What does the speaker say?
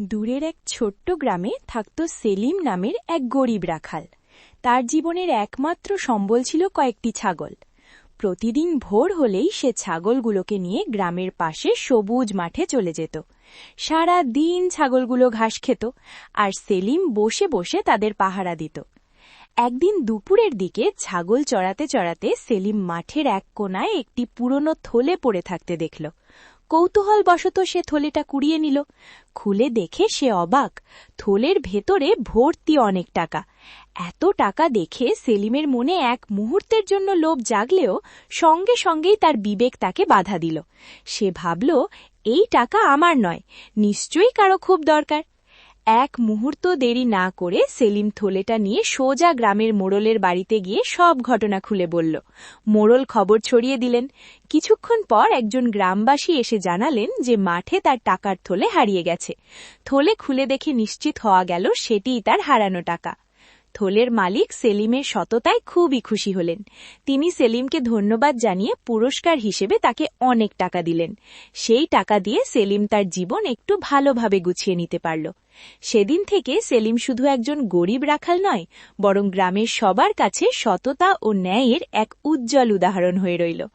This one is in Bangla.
দূরের এক ছোট্ট গ্রামে থাকত সেলিম নামের এক গরিব রাখাল। তার জীবনের একমাত্র সম্বল ছিল কয়েকটি ছাগল। প্রতিদিন ভোর হলেই সে ছাগলগুলোকে নিয়ে গ্রামের পাশে সবুজ মাঠে চলে যেত। সারা দিন ছাগলগুলো ঘাস খেত আর সেলিম বসে বসে তাদের পাহারা দিত। একদিন দুপুরের দিকে ছাগল চড়াতে চড়াতে সেলিম মাঠের এক কোনায় একটি পুরনো থলে পড়ে থাকতে দেখল। কৌতূহলবশত সে থলেটা কুড়িয়ে নিল। খুলে দেখে সে অবাক, থলের ভেতরে ভর্তি অনেক টাকা। এত টাকা দেখে সেলিমের মনে এক মুহূর্তের জন্য লোভ জাগলেও সঙ্গে সঙ্গেই তার বিবেক তাকে বাধা দিল। সে ভাবল, এই টাকা আমার নয়, নিশ্চয়ই কারও খুব দরকার। এক মুহূর্ত দেরি না করে সেলিম থলেটা নিয়ে সোজা গ্রামের মোড়লের বাড়িতে গিয়ে সব ঘটনা খুলে বলল। মোড়ল খবর ছড়িয়ে দিলেন। কিছুক্ষণ পর একজন গ্রামবাসী এসে জানালেন যে মাঠে তার টাকার থলে হারিয়ে গেছে। থলে খুলে দেখে নিশ্চিত হওয়া গেল সেটিই তার হারানো টাকা। থলের মালিক সেলিমের সততায় খুবই খুশি হলেন। তিনি সেলিমকে ধন্যবাদ জানিয়ে পুরস্কার হিসেবে তাকে অনেক টাকা দিলেন। সেই টাকা দিয়ে সেলিম তার জীবন একটু ভালোভাবে গুছিয়ে নিতে পারল। সেদিন থেকে সেলিম শুধু একজন গরিব রাখাল নয়, বরং গ্রামের সবার কাছে সততা ও ন্যায়ের এক উজ্জ্বল উদাহরণ হয়ে রইল।